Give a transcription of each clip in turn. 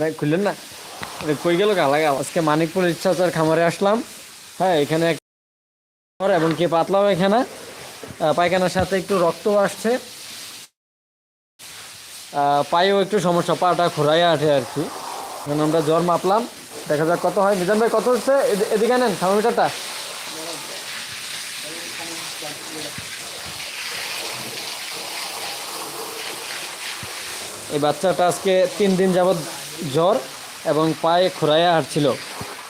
ভাই খুললেন না? কই গেল গালা গাল আজকে মানিকপুর ইচ্ছাচার খামারে আসলাম। হ্যাঁ এখানে এক- এবং কি পাতলাও এখানে। পায়খানার সাথে একটু রক্ত আসছে। পায়েও একটু সমস্যা, পাটা খোরাইয়া আঠে আর কি। এখন আমরা জ্বর মাপলাম। দেখা যাক কত হয়। মিজান ভাই, কত হচ্ছে? এদি- এদিকে নেন, থার্মোমিটারটা। এই বাচ্চাটা আজকে তিন দিন যাবৎ জ্বর এবং পায়ে খোরাইয়া হাঁটছিল।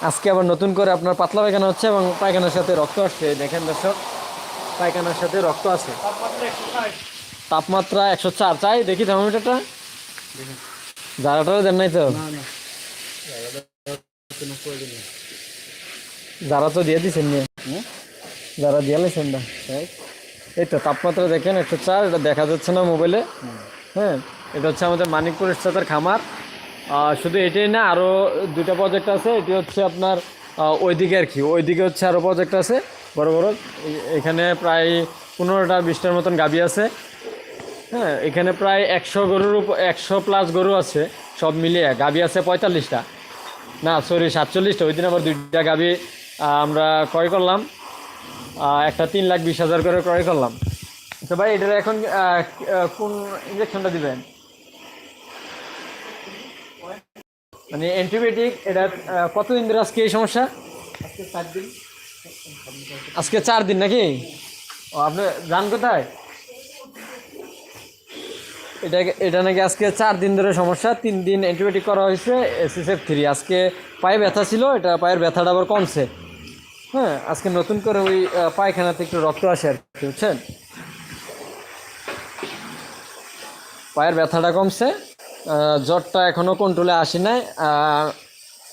আজকে আবার নতুন করে আপনার পাতলা পায়খানা হচ্ছে এবং পায়খানার সাথে রক্ত আসছে। দেখেন দর্শক পায়খানার সাথে রক্ত আছে। তাপমাত্রা একশো চার। চাই দেখি থার্মোমিটারটা। যারাটাও দেন নাই তো? যারা তো দিয়ে দিছেন নিয়ে যারা দিয়ে লাইছেন না। এই তো তাপমাত্রা দেখেন একশো চার এটা দেখা যাচ্ছে না মোবাইলে। হ্যাঁ। এটা হচ্ছে আমাদের মানিকপুর ইস্তাতের খামার। শুধু এটাই না আরও দুটো প্রজেক্ট আছে। এটি হচ্ছে আপনার ওইদিকে আর কি। ওইদিকে হচ্ছে আরও প্রজেক্ট আছে। বড় বড়। এখানে প্রায় পনেরোটা, বিশটার মতন গাবি আছে। হ্যাঁ এখানে প্রায় একশো গরুর উপর একশো প্লাস গরু আছে। সব মিলিয়ে গাবি আছে পঁয়তাল্লিশটা। না সরি সাতচল্লিশটা। ওই দিন আবার দুইটা গাবি আমরা ক্রয় করলাম। একটা তিন লাখ বিশ হাজার করে ক্রয় করলাম। তো ভাই, এটার এখন কোন ইঞ্জেকশনটা দিবেন? মানে অ্যান্টিবায়োটিক এটা কতদিন ধরে আজকে এই সমস্যা? আজকে চার দিন। আজকে চার দিন নাকি? ও আপনি যান কোথায়? এটা এটা নাকি আজকে চার দিন ধরে সমস্যা তিন দিন অ্যান্টিবায়োটিক করা হয়েছে এসএসএফ থ্রি আজকে পায়ে ব্যথা ছিল এটা পায়ের ব্যথাটা আবার কমছে। হ্যাঁ আজকে নতুন করে ওই পায়খানাতে একটু রক্ত আসে আর কি বুঝছেন? পায়ের ব্যথাটা কমছে জ্বরটা এখনও কন্ট্রোলে আসি নাই।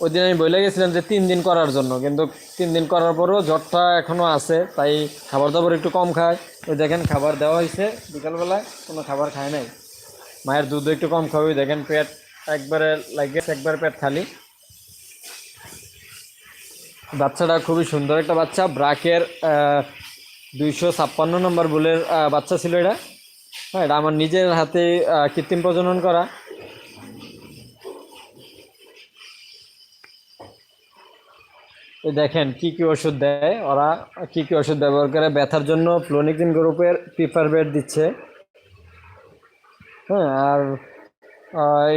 ওই দিন আমি বলে গেছিলাম যে তিন দিন করার জন্য, কিন্তু তিন দিন করার পরেও জ্বরটা এখনও আছে, তাই খাবার দাবার একটু কম খায়। ওই দেখেন খাবার দেওয়া হয়েছে বিকালবেলায়, কোনো খাবার খায় নাই। মায়ের দুধ একটু কম খাবে দেখেন পেট একবারে লাগে, একবার পেট খালি। বাচ্চাটা খুবই সুন্দর একটা বাচ্চা, ব্রাকের দুইশো ছাপ্পান্ন নম্বর বুলের বাচ্চা ছিল এটা। হ্যাঁ এটা আমার নিজের হাতে কৃত্রিম প্রজনন করা। দেখেন, কি কি ওষুধ দেয়? ওরা কি কি ওষুধ ব্যবহার করে? ব্যথার জন্য ফ্লোনিকিন গ্রুপের প্রিফারবেট দিচ্ছে। হ্যাঁ আর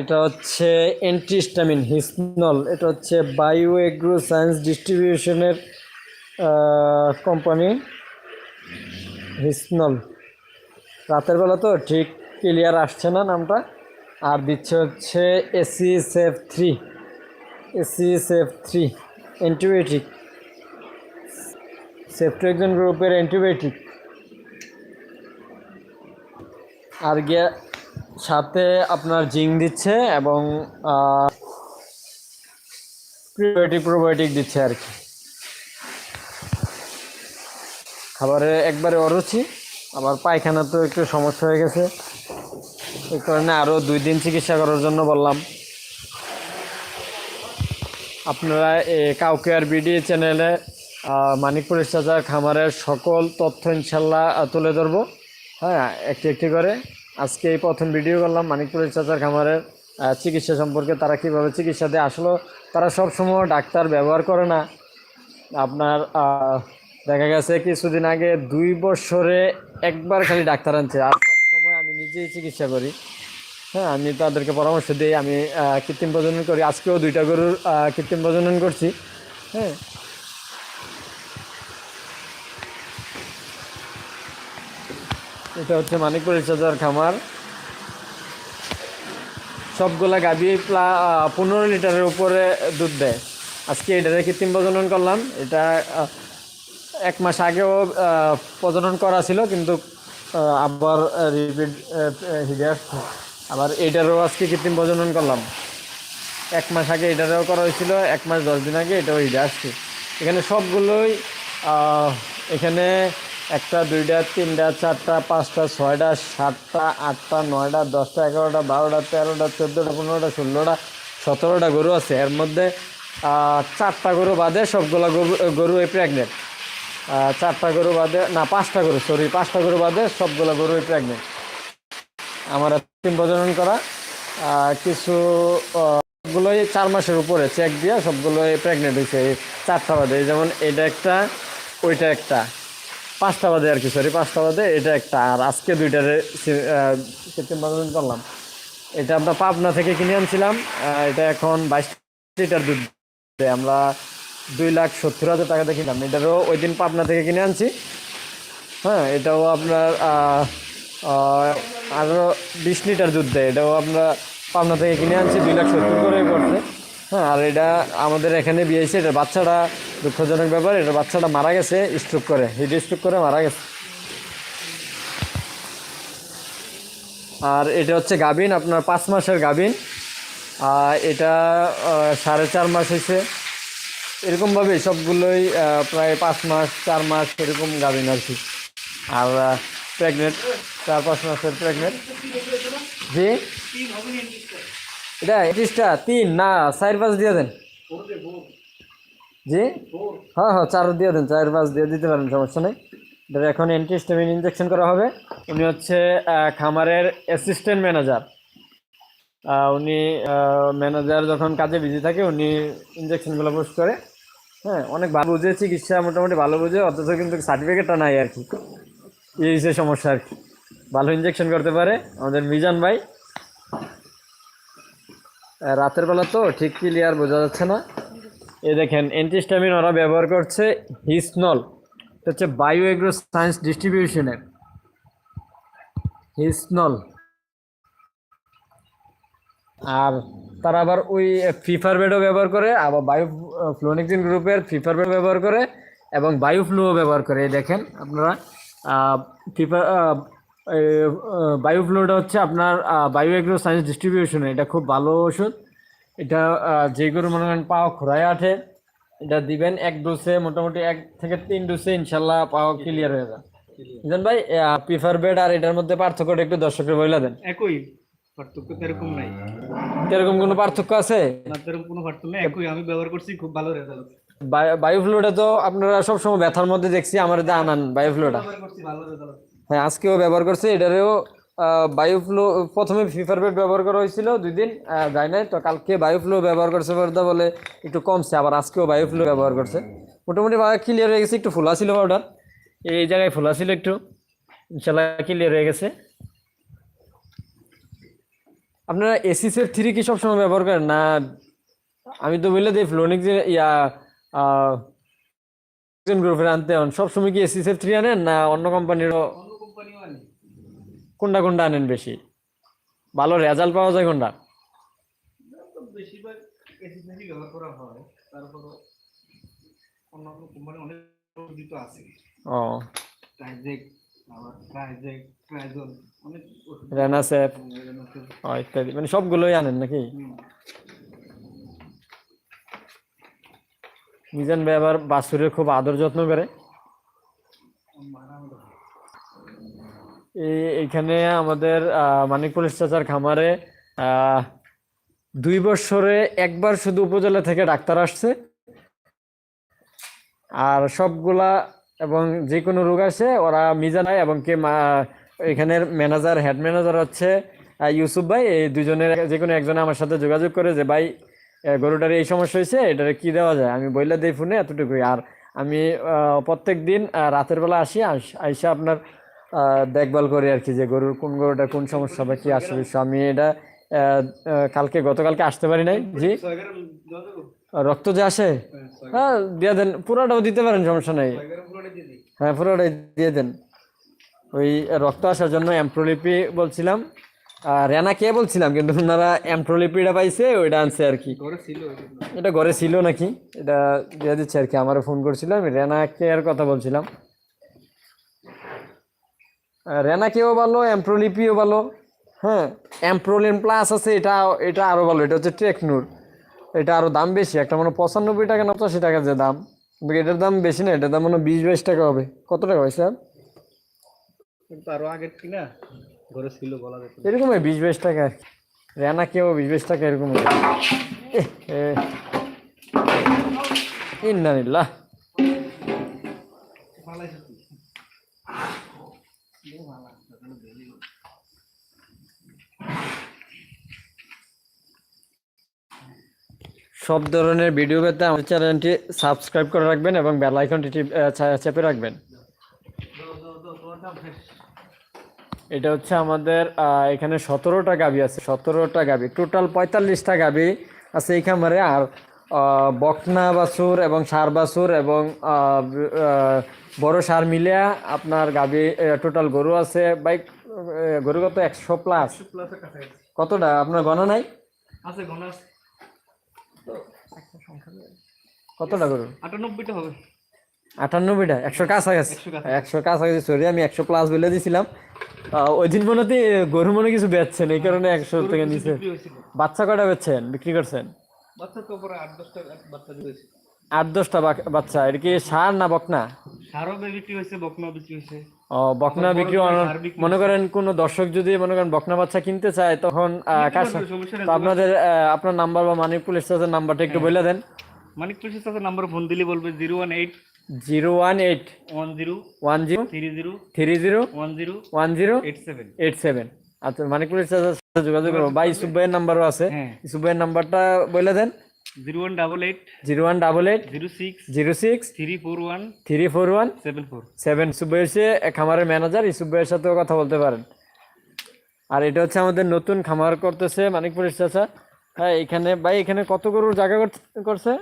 এটা হচ্ছে অ্যান্টিস্টামিন হিসনল। এটা হচ্ছে বায়ো এগ্রো সায়েন্স ডিস্ট্রিবিউশনের কোম্পানি হিসনল। রাতের বেলা তো ঠিক ক্লিয়ার আসছে না নামটা। আর দিচ্ছে হচ্ছে AC cef three AC cef three. Antibiotic. Ceftriaxone গ্রুপের অ্যান্টিবায়োটিক। আর গিয়ে সাথে আপনার জিঙ্ক দিচ্ছে এবং প্রিবায়োটিক, প্রোবায়োটিক দিচ্ছে আর কি। খাবারে একবারে অরুচি, আবার পায়খানা তো একটু সমস্যা হয়ে গেছে। এই কারণে আরও দুই দিন চিকিৎসা করার জন্য বললাম। আপনারা কাউকে আর বিডি চ্যানেলে মানিকপুর চাচার খামারের সকল তথ্য ইনশাল্লাহ তুলে ধরবো। হ্যাঁ একটি একটি করে। আজকে এই প্রথম ভিডিও করলাম মানিকপুরের চাচার খামারের চিকিৎসা সম্পর্কে, তারা কীভাবে চিকিৎসা দেয়। আসলে তারা সবসময় ডাক্তার ব্যবহার করে না। আপনার দেখা গেছে কিছুদিন আগে দুই বছরে একবার খালি ডাক্তার আনছে। আর সব সময় আমি নিজেই চিকিৎসা করি। হ্যাঁ আমি তাদেরকে পরামর্শ দিই। আমি কৃত্রিম প্রজনন করি। আজকেও দুইটা গরুর কৃত্রিম প্রজনন করছি। হ্যাঁ। এটা হচ্ছে মানিকপুর চাচার খামার। সবগুলা গাভী প্লা- পনেরো লিটারের উপরে দুধ দেয়। আজকে এটারে কৃত্রিম প্রজনন করলাম। এটা এক মাস আগেও প্রজনন করা ছিল, কিন্তু আবার রিপিট হিডে আবার এটারও আজকে কৃত্রিম প্রজনন করলাম। এক মাস আগে এটারও করা হয়েছিল, এক মাস দশ দিন আগে এটাও হিডে আসছে এখানে সবগুলোই এখানে একটা, দুইটা, তিনটা, চারটা, পাঁচটা, ছয়টা, সাতটা, আটটা, নয়টা, দশটা, এগারোটা, বারোটা, তেরোটা, চোদ্দোটা, পনেরোটা, ষোলোটা, সতেরোটা গরু আছে। এর মধ্যে চারটা গরু বাদে সবগুলা গরু গরু প্রেগনেন্ট চারটা গরু বাদে, না, পাঁচটা গরু সরি পাঁচটা গরু বাদে সবগুলো গরুই প্রেগনেন্ট আমার তিন প্রজনন করা কিছু সবগুলোই চার মাসের উপরে চেক দিয়ে সবগুলোই প্রেগনেন্ট হয়েছে, এই চারটা বাদে। যেমন এটা একটা, ওইটা একটা। পাঁচটা বাদে আর কি সরি পাঁচটা বাদে, এটা একটা। আর আজকে দুইটারে কৃত্রিম প্রজনন করলাম। এটা আমরা পাবনা থেকে কিনে আনছিলাম এটা এখন বাইশ লিটার দুধ দেয়। আমরা দুই লাখ সত্তর হাজার টাকা দিয়ে কিনলাম এটারও ওই দিন পাবনা থেকে কিনে আনছি। হ্যাঁ এটাও আপনার আরও বিশ লিটার দুধ দেয়। এটাও আমরা পাবনা থেকে কিনে আনছি, দুই লাখ সত্তর করে পড়ছে। হ্যাঁ আর এটা আমাদের এখানে বিয়েছে এটা বাচ্চাটা দুঃখজনক ব্যাপার এটা বাচ্চাটা মারা গেছে স্ট্রোক করে হিট স্ট্রোক করে মারা গেছে। আর এটা হচ্ছে গাভিন, আপনার পাঁচ মাসের গাভিন। আর এটা সাড়ে চার মাস হয়েছে। এরকমভাবে সবগুলোই প্রায় পাঁচ মাস, চার মাস এরকম গাভিন আর কি। আর প্রেগনেন্ট চার পাঁচ মাসের প্রেগনেন্ট জি? এটা এটিসটা তিন, না, চার পাঁচ দিয়ে দেন। জি? হ্যাঁ হ্যাঁ চার দিয়ে দেন, চার পাঁচ দিয়ে দিতে পারেন, সমস্যা নেই। এখন অ্যান্টিস্টামিন ইঞ্জেকশন করা হবে। উনি হচ্ছে খামারের অ্যাসিস্ট্যান্ট ম্যানেজার উনি ম্যানেজার যখন কাজে বিজি থাকে, উনি ইঞ্জেকশনগুলো পোস্ট করে। হ্যাঁ অনেক ভালো বুঝে, চিকিৎসা মোটামুটি ভালো বুঝে, অথচ কিন্তু সার্টিফিকেটটা নাই আর কি। এই হচ্ছে সমস্যা আর কি। ভালো ইঞ্জেকশন করতে পারে আমাদের মিজান ভাই। রাতের বেলা তো ঠিক ক্লিয়ার বোঝা যাচ্ছে না। এ দেখেন অ্যান্টিস্টামিন ওরা ব্যবহার করছে হিসনল। এটা হচ্ছে বায়ো এগ্রো সায়েন্স ডিস্ট্রিবিউশনের হিসনল। আর তারা আবার ওই ফিফার বেডও ব্যবহার করে, আবার বায়ো ফ্লোনিক্সিন গ্রুপের ফিফার বেড ব্যবহার করে, এবং বায়ো ফ্লুও ব্যবহার করে দেখেন আপনারা। ফিফার বায়ো ফ্লুটা হচ্ছে আপনার বায়ো এগ্রো সায়েন্স ডিস্ট্রিবিউশনে। এটা খুব ভালো ওষুধ। এটা আহ, যে গরু মনে করেন পাও খোরায় আঠে। এটা দিবেন এক ডোসে মোটামুটি এক থেকে তিন ডোসে ইনশাল্লাহ পাও ক্লিয়ার হয়ে যাবে। বুঝলেন ভাই প্রিফার বেড আর এটার মধ্যে পার্থক্যটা একটু দর্শকের বইলা দেন। একই। পার্থক্য এরকম নাই। এরকম কোনো পার্থক্য আছে? না এরকম কোনো পার্থক্য নেই। একই। আমি ব্যবহার করছি খুব ভালো রেজাল্ট বায়োফ্লুটা তো আপনারা সবসময় ব্যথার মধ্যে দেখছি, আমার দা আনান বায়োফ্লুটা হ্যাঁ আজকেও ব্যবহার করছে, এটারেও বায়োফ্লো প্রথমে ফিফার বেড ব্যবহার করা হয়েছিল দুই দিন যায় নাই, তো কালকে বায়োফ্লো ব্যবহার করছে বলতে বলে একটু কমছে, আবার আজকেও বায়োফ্লো ব্যবহার করছে। মোটামুটি ক্লিয়ার হয়ে গেছে, একটু ফুলা ছিল পাউডার এই জায়গায় ফুলা ছিল একটু ইনশাল্লাহ ক্লিয়ার হয়ে গেছে। আপনারা এসিসের থ্রি কি সবসময় ব্যবহার করেন? না, আমি তো বললে দিই ফ্লোনিক যে, ইয়া গ্রুপের আনতে হন। সবসময় কি এসিসের থ্রি আনেন না অন্য কোম্পানিরও কোনটা কোনটা আনেন বেশি? ভালো রেজাল্ট পাওয়া যায় কোনটা? ও। ও, ইত্যাদি। মানে সবগুলোই আনেন নাকি? মিজান ভাই আবার বাছুরের খুব আদর যত্ন করে মারা আমাদের। এই এইখানে আমাদের আহ, মানিক পুলিশ চাচার খামারে দুই বছরে একবার শুধু উপজেলা থেকে ডাক্তার আসছে আর সবগুলা এবং যে কোনো রোগ আসে ওরা মিজান মিজানায় এবং কে এখানের ম্যানেজার হেড ম্যানেজার হচ্ছে ইউসুফ ভাই এই দুজনের যে কোনো একজনে আমার সাথে যোগাযোগ করে যে ভাই গরুটার এই সমস্যা হয়েছে এটারে কি দেওয়া যায়? আমি বইলে দিই ফোনে এতটুকুই। আর আমি প্রত্যেক দিন রাতের বেলা আসি আইসা আপনার দেখভাল করি আর কি যে গরুর কোন গরুটা কোন সমস্যা বা কি আসে বিষয়। আমি এটা কালকে গতকালকে আসতে পারি নাই। জি? রক্ত যে আসে? হ্যাঁ, দিয়ে দেন পুরোটাও দিতে পারেন সমস্যা নেই। হ্যাঁ পুরোটাই দিয়ে দেন। ওই রক্ত আসার জন্য অ্যাম্প্রোলিপি বলছিলাম। রেনা কে বলছিলাম? কিন্তু ওনারা অ্যাম্প্রোলিপিটা পাইছে ওইটা আনছে আর কি। এটা ঘরে ছিল নাকি? এটা দিয়ে দিচ্ছে আর কি আমারও ফোন করছিলাম রেনাকে এর কথা বলছিলাম। আহ, রেনাকেও ভালো অ্যাম্প্রোলিপিও ভালো হ্যাঁ? অ্যাম্প্রোলিন প্লাস আছে এটা এটা আরও ভালো এটা হচ্ছে টেকনুর এটা আরও দাম বেশি একটা মনে পঁচানব্বই টাকা না পঁচাশি টাকা যে দাম। এটার দাম বেশি না এটার দাম মনে বিশ বাইশ টাকা হবে। কত টাকা হয় স্যার? কিন্তু আরও আগের কিনা? ঘরে ছিল বলা যেত না। এরকম বিশ বাইশ টাকা। আর কি রেনাকেও বিশ বাইশ টাকা এরকম গেল। সব ধরনের ভিডিও পেতে আমাদের চ্যানেলটি সাবস্ক্রাইব করে রাখবেন এবং বেল আইকনটি চেপে রাখবেন। এটা হচ্ছে আমাদের এখানে সতেরোটা গাবি আছে সতেরোটা গাবি। টোটাল পঁয়তাল্লিশটা গাবি আছে এই খামারে। আর বকনা বাছুর এবং সার বাছুর এবং বড় সার মিলিয়া আপনার গাবি টোটাল গরু আছে। বাইক গরু কত? একশো প্লাস কতটা? আপনার গণনা নাই? আছে আছে। কতটা গরু? আটানব্বইটা হবে। আটানব্বইটা? একশো কাছাকাছি? একশো কাছাকাছি। সরি আমি একশো প্লাস বলে দিছিলাম। আহ, ওই দিন মনে হতে গরু মনে কিছু বেচছেন এই কারণে একশো থেকে নিচে বাচ্চা কয়টা বেচছেন? বিক্রি করছেন? আট দশটা বাচ্চা এটা কি সার না বকনা? সারও বিক্রি হয়েছে বকনাও বিক্রি হয়েছে। ও বকনা বিক্রি মনে করেন কোনো দর্শক যদি মনে করেন বকনা বাচ্চা কিনতে চায় তখন আপনাদের আপনার নাম্বার বা মানিক পুলিশ নাম্বারটা একটু বলে দেন। মানিক পুলিশের সাথে নাম্বার ফোন দিলে বলবে zero one eight zero one eight one zero one zero three zero three zero one zero one zero eight seven. Eight seven. আচ্ছা মানিক পুলিশ সাথে যোগাযোগ করব বা ইসুফ ভাইয়ের নাম্বারও আছে। হ্যাঁ। ইসুফ ভাইয়ের নাম্বারটা বলে দেন। Zero one double eight zero one double eight zero six zero six three four one three four one seven four. Seven. Yusuf ভাই হচ্ছে খামারের ম্যানেজার। ইসুফ ভাইয়ের সাথেও কথা বলতে পারেন। আর এটা হচ্ছে আমাদের নতুন খামার করতেছে মানিকপুর চাচা। হ্যাঁ এখানে ভাই এখানে কত গরুর জায়গা কর- করছে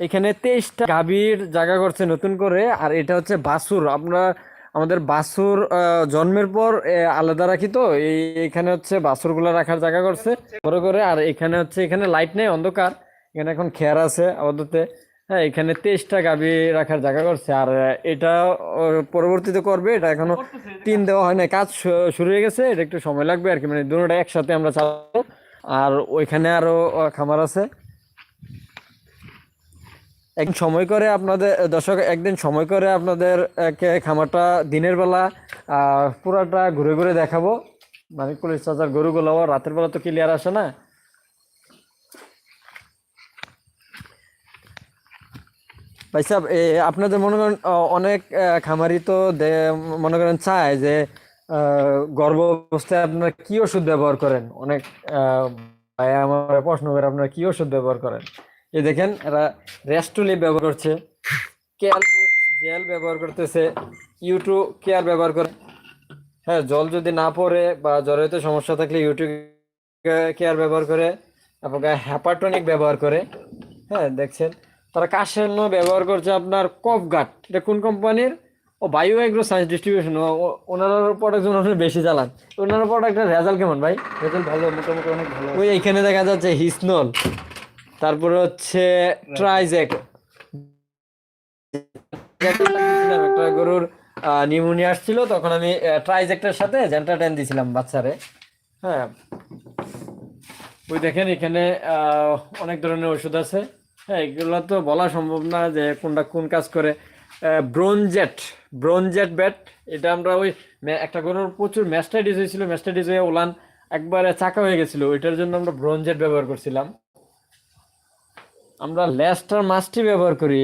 এখানে তেইশটা গাভীর জায়গা করছে নতুন করে আর এটা হচ্ছে বাসুর আমরা আমাদের বাসুর জন্মের পর আলাদা রাখি তো এই এখানে হচ্ছে বাসুরগুলো রাখার জায়গা করছে। বড় করে আর এখানে হচ্ছে এখানে লাইট নেই অন্ধকার। এখানে এখন খেয়ার আছে আপাতত। হ্যাঁ এখানে তেইশটা গাভী রাখার জায়গা করছে আর এটা পরবর্তীতে করবে এটা এখনও তিন দেওয়া হয় না কাজ শুরু হয়ে গেছে এটা একটু সময় লাগবে আর কি মানে দুটোটা একসাথে আমরা চালাবো। আর ওইখানে আরও খামার আছে। একদিন সময় করে আপনাদের দর্শক, একদিন সময় করে আপনাদের খামারটা দিনের বেলা পুরাটা ঘুরে ঘুরে দেখাবো। মানিক পুলিশ চাচার গরুগুলো রাতের বেলা তো ক্লিয়ার আসে না। ভাই সাহেব আপনাদের মনে করেন অনেক খামারি তো মনে করেন চায় যে গর্ভ অবস্থায় আপনারা কি ওষুধ ব্যবহার করেন? অনেক ভাই আমার প্রশ্ন করে আপনারা কি ওষুধ ব্যবহার করেন? এই দেখেন এরা রেস্টুলি ব্যবহার করছে। কেয়াল জেল ব্যবহার করতেছে ইউটু কেয়ার ব্যবহার করে। হ্যাঁ জল যদি না পড়ে বা জ্বরেতে সমস্যা থাকলে ইউটু কেয়ার ব্যবহার করে এবং হ্যাপাটনিক ব্যবহার করে। হ্যাঁ দেখছেন তারা কাশের জন্য ব্যবহার করছে আপনার কফগাট এটা কোন কোম্পানির? ও বায়ো এগ্রো সায়েন্স ডিস্ট্রিবিউশন। ওনার প্রোডাক্ট ওনারা বেশি চালান। ওনার প্রোডাক্টের রেজাল্ট কেমন ভাই? রেজাল্ট ভালো মোটামুটি অনেক ভালো ওই এইখানে দেখা যাচ্ছে হিসনল। তারপরে হচ্ছে ট্রাইজেক। একটা গরুর নিউমোনিয়া আসছিল তখন আমি ট্রাইজেক্টের সাথে জেন্টাটেন দিছিলাম বাচ্চারে। হ্যাঁ। ওই দেখেন এখানে আহ, অনেক ধরনের ওষুধ আছে। হ্যাঁ এগুলো তো বলা সম্ভব না যে কোনটা কোন কাজ করে। ব্রোনজেট ব্রোনজেট ব্যাট এটা আমরা ওই একটা গরুর প্রচুর ম্যাস্টাইডিস হয়েছিল ম্যাস্টাইডিস হয়ে ওলান একবারে চাকা হয়ে গেছিল ওইটার জন্য আমরা ব্রোনজেট ব্যবহার করছিলাম। আমরা লেস্টার মাস্টি ব্যবহার করি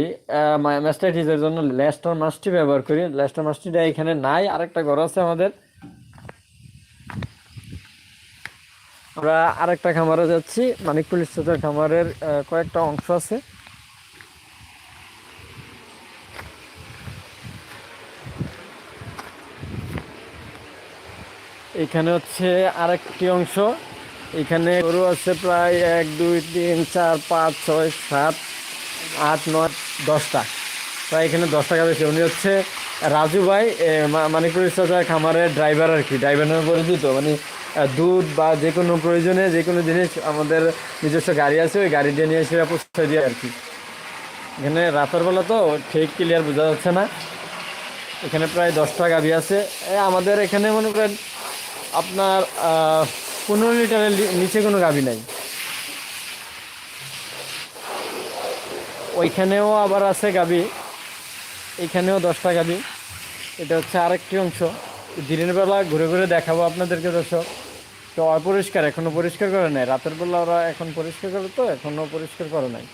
ম্যাস্টাইটিসের জন্য লেস্টার মাস্টি ব্যবহার করি। লেস্টার মাস্টিটা এখানে নাই, আরেকটা ঘর আছে আমাদের। আমরা আরেকটা খামারে যাচ্ছি মানিকপুর স্টেটের খামারের কয়েকটা অংশ আছে। এখানে হচ্ছে আরেকটি অংশ। এখানে গরু আছে প্রায় এক, দুই, তিন, চার, পাঁচ, ছয়, সাত, আট, নয়, দশটা। প্রায় এখানে দশটা গাড়ি উনি হচ্ছে রাজু ভাই মানিকপুর চাচার খামারের ড্রাইভার আর কি। ড্রাইভার নামে পরিচিত। মানে দুধ বা যে কোনো প্রয়োজনে যে কোনো জিনিস আমাদের নিজস্ব গাড়ি আছে, ওই গাড়ি দিয়ে নিয়ে এসে পৌঁছে দিয়ে আর কি। এখানে রাতের বেলা তো ঠিক ক্লিয়ার বোঝা যাচ্ছে না। এখানে প্রায় দশটা গাভি আছে। আমাদের এখানে মনে করেন আপনার পনেরো লিটারের নিচে কোনো গাভি নাই। ওইখানেও আবার আছে গাভি। এখানেও দশটা গাভি। এটা হচ্ছে আরেকটি অংশ। দিনের বেলা ঘুরে ঘুরে দেখাবো আপনাদেরকে দর্শক। তো অপরিষ্কার এখনও পরিষ্কার করে নাই। রাতের বেলা ওরা এখন পরিষ্কার করে তো এখনও পরিষ্কার করে নাই।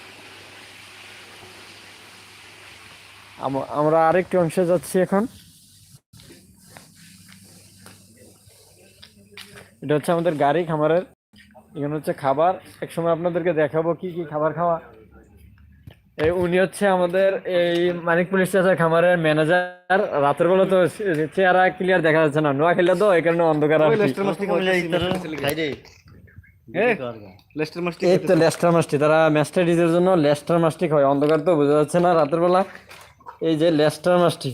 আম- আমরা আরেকটি অংশে যাচ্ছি এখন। এটা হচ্ছে আমাদের গাড়ি খামারের। এখানে হচ্ছে খাবার। একসময় আপনাদেরকে দেখাবো কি কি খাবার খাওয়া। এই উনি হচ্ছে আমাদের এই মানিক পুলিশ স্টেশন খামারের ম্যানেজার। রাতের বেলা তো চেহারা ক্লিয়ার দেখা যাচ্ছে না। নোয়া খেলে তো এই কারণে অন্ধকার। এই তো লেস্টার মাছটি তারা ম্যাস্টাইটিসের জন্য লেস্টার মাছটি খায়। অন্ধকার তো বোঝা যাচ্ছে না রাতের বেলা। এই যে লেস্টার মাছটি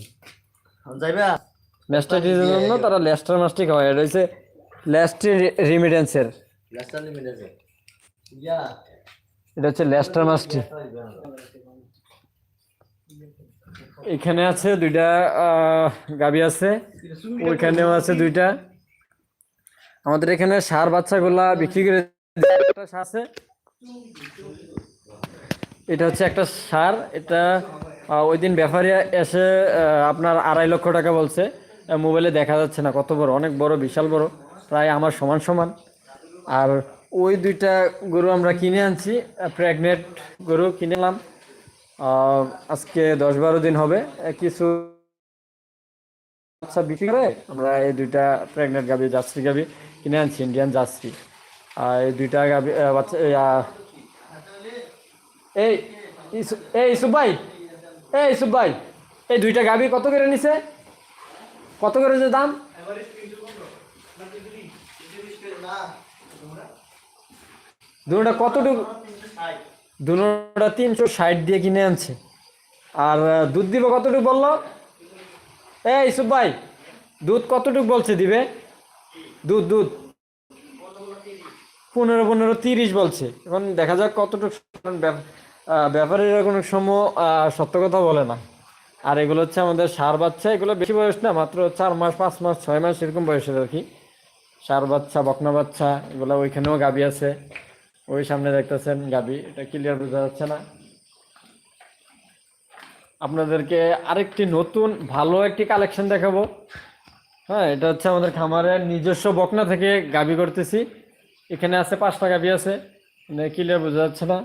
যাইবা। ম্যাস্টাইটিসের জন্য তারা লেস্টার মাছটি খাওয়ায়। এটা হচ্ছে লেস্টি রিমিডেন্সের এটা হচ্ছে লেস্টার মাছটি এখানে আছে দুইটা আহ, গাবি আছে। ওইখানেও আছে দুইটা। আমাদের এখানে সার বাচ্চাগুলা বিক্রি করে একটা সার আছে। এটা হচ্ছে একটা সার। এটা ওই দিন ব্যাপারী এসে আপনার আড়াই লক্ষ টাকা বলছে। মোবাইলে দেখা যাচ্ছে না কত বড় অনেক বড় বিশাল বড় প্রায় আমার সমান সমান। আর ওই দুইটা গরু আমরা কিনে আনছি প্রেগনেন্ট গরু কিনলাম আজকে দশ বারো দিন হবে কিছু বিক্রি করে আমরা এই দুইটা প্রেগনেন্ট গাবি জার্সি গাবি কিনে আনছি ইন্ডিয়ান জার্সি। আর এই দুইটা গাবি বাচ্চা এই, এই ইসু- এই ভাই এই দুইটা গাবি কত করে নিছে? কত করে যে দাম? দুটা কতটুকু? দুটা তিনশো ষাট দিয়ে কিনে আনছে। আর দুধ দিব কতটুকু বলল? এই ভাই, দুধ কতটুকু বলছে দিবে? দুধ দুধ। পনেরো পনেরো, তিরিশ বলছে। এখন দেখা যাক কতটুকু ব্যাপারীরা কোনো সময় সত্য কথা বলে না। আর এগুলো হচ্ছে আমাদের সার বাচ্চা, এগুলো বেশি বয়স না, মাত্র চার মাস, পাঁচ মাস, ছয় মাস এরকম বয়সের আর কি। সার বাচ্চা, বকনা বাচ্চা, এগুলো ওইখানেও গাবি আছে। ওই সামনে দেখতেছেন গাবি, এটা ক্লিয়ার বোঝা যাচ্ছে না। আপনাদেরকে আরেকটি নতুন ভালো একটি কালেকশন দেখাবো। হ্যাঁ এটা হচ্ছে আমাদের খামারের নিজস্ব বকনা থেকে গাবি করতেছি। এখানে আছে পাঁচটা গাবি আছে ক্লিয়ার বোঝা যাচ্ছে না।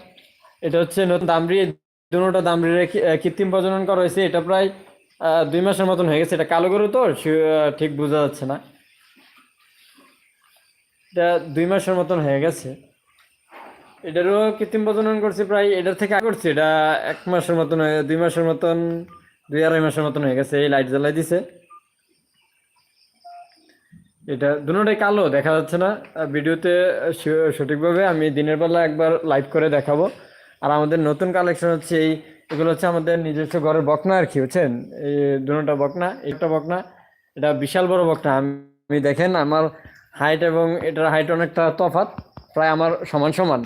এটা হচ্ছে নতুন দামরি দুটা দামরি কৃত্রিম প্রজনন করা হয়েছে, এটা প্রায় দুই মাসের মতন হয়ে গেছে। এটা কালো গরু তো ঠিক বোঝা যাচ্ছে না। এটা দুই মাসের মতন হয়ে গেছে। এটারও কৃত্রিম প্রজনন করছি প্রায়, এটার থেকে করছি, এটা এক মাসের মতন দুই মাসের মতন, দুই আড়াই মাসের মতন হয়ে গেছে, এই লাইট জ্বালাই দিছে। এটা দুটোটাই কালো, দেখা যাচ্ছে না। ভিডিওতে সঠিকভাবে আমি দিনের বেলা একবার লাইভ করে দেখাবো। আর আমাদের নতুন কালেকশন হচ্ছে এই, এগুলো হচ্ছে আমাদের নিজস্ব ঘরের বকনা আর কি, বুঝছেন? এই দুটোটা বকনা, একটা বকনা, এটা বিশাল বড় বকনা। আমি দেখেন আমার হাইট এবং এটার হাইট অনেকটা তফাৎ, প্রায় আমার সমান সমান।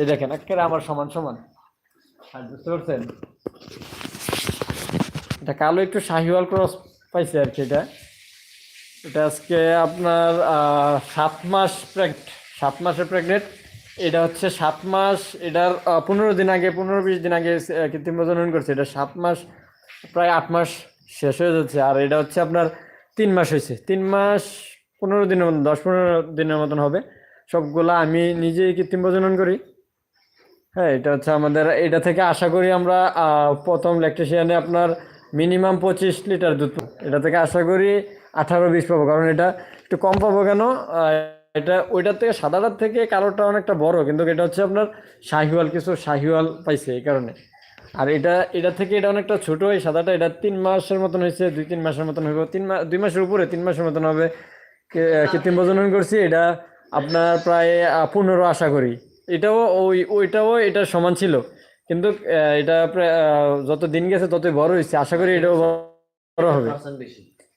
এই দেখেন, একেবারে আমার সমান সমান। আর বুঝতে পারছেন? এটা কালো একটু শাহিওয়াল ক্রস পাইছে আর কি এটা। এটা আজকে আপনার সাত মাস প্রেগনেন্ট সাত মাসের প্রেগনেন্ট এটা হচ্ছে সাত মাস, এটার পনেরো দিন আগে, পনেরো বিশ দিন আগে কৃত্রিম প্রজনন করছে। এটা সাত মাস, প্রায় আট মাস শেষ হয়ে যাচ্ছে। আর এটা হচ্ছে আপনার তিন মাস হয়েছে। তিন মাস, পনেরো দিনের মতন, দশ পনেরো দিনের মতন হবে। সবগুলা আমি নিজেই কৃত্রিম প্রজনন করি। হ্যাঁ এটা হচ্ছে আমাদের, এটা থেকে আশা করি আমরা প্রথম ল্যাকটেশিয়ানে আপনার মিনিমাম পঁচিশ লিটার দুধ এটা থেকে আশা করি আঠারো, বিশ পাবো। কারণ এটা একটু কম পাবো কেন? এটা ওইটার থেকে সাদাটার থেকে কালোটা অনেকটা বড় কিন্তু এটা হচ্ছে আপনার শাহিওয়াল কিছু শাহিওয়াল পাইছে এই কারণে। আর এটা এটা থেকে এটা অনেকটা ছোট এই সাদাটা এটা তিন মাসের মতন হয়েছে দুই তিন মাসের মতন হইব তিন মাস দুই মাসের উপরে তিন মাসের মতন হবে। কৃত্রিম প্রজনন করছি এটা আপনার প্রায় পনেরো আশা করি। এটাও ওই ওইটাও এটা সমান ছিল কিন্তু এটা প্রায় যত দিন গেছে ততই বড় হয়েছে। আশা করি এটাও বড় হবে।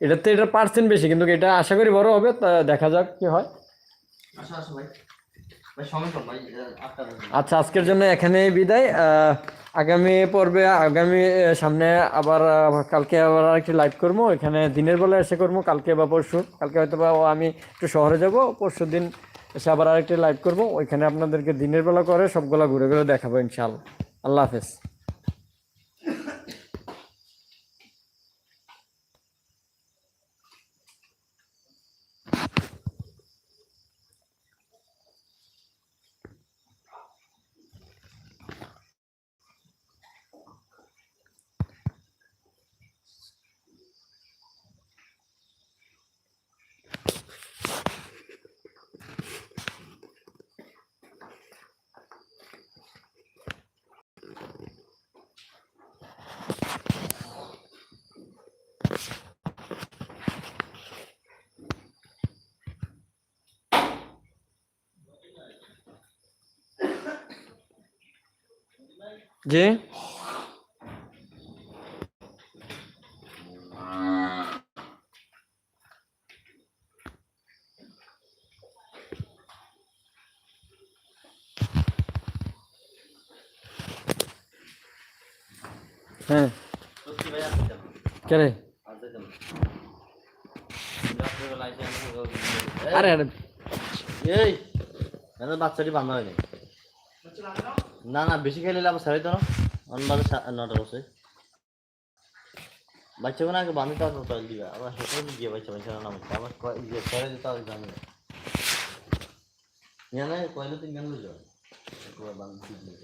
এটাতে এটা পার্সেন্ট বেশি কিন্তু এটা আশা করি বড় হবে তা দেখা যাক কি হয়। আচ্ছা আজকের জন্য এখানেই বিদায়। আগামী পর্বে, আগামী সামনে আবার কালকে আবার আরেকটি লাইভ করব। এখানে দিনের বেলা এসে করব, কালকে বা পরশু। কালকে হয়তো বা আমি একটু শহরে যাব, পরশু দিন এসে আবার আরেকটি লাইভ করব। ওইখানে আপনাদেরকে দিনের বেলা করে সবগুলা ঘুরে ঘুরে দেখাবো ইনশাল্লাহ আল্লাহ হাফেজ। জি? হ্যাঁ। সত্যি ভাই আসতে কেন কে রে? আসতে কেন রাত্রেবেলা এসে আমি আরে আরে। এই বাচ্চাটি বান্ধা হয়নি। না না, বেশি খেলে লাভ সারাই তো না। অনবাদে নটা বসে। বাচ্চা কোনো আগে বান্ধি তারপর তৈল দিবে। আবার হেঁটে গিয়ে বাচ্চা বাচ্চা নাম আবার ইয়ে ছেড়ে দিতে হবে জানি না। ইয়ানে কয়লে তিন গান বুঝো একবার বান্ধি দিয়ে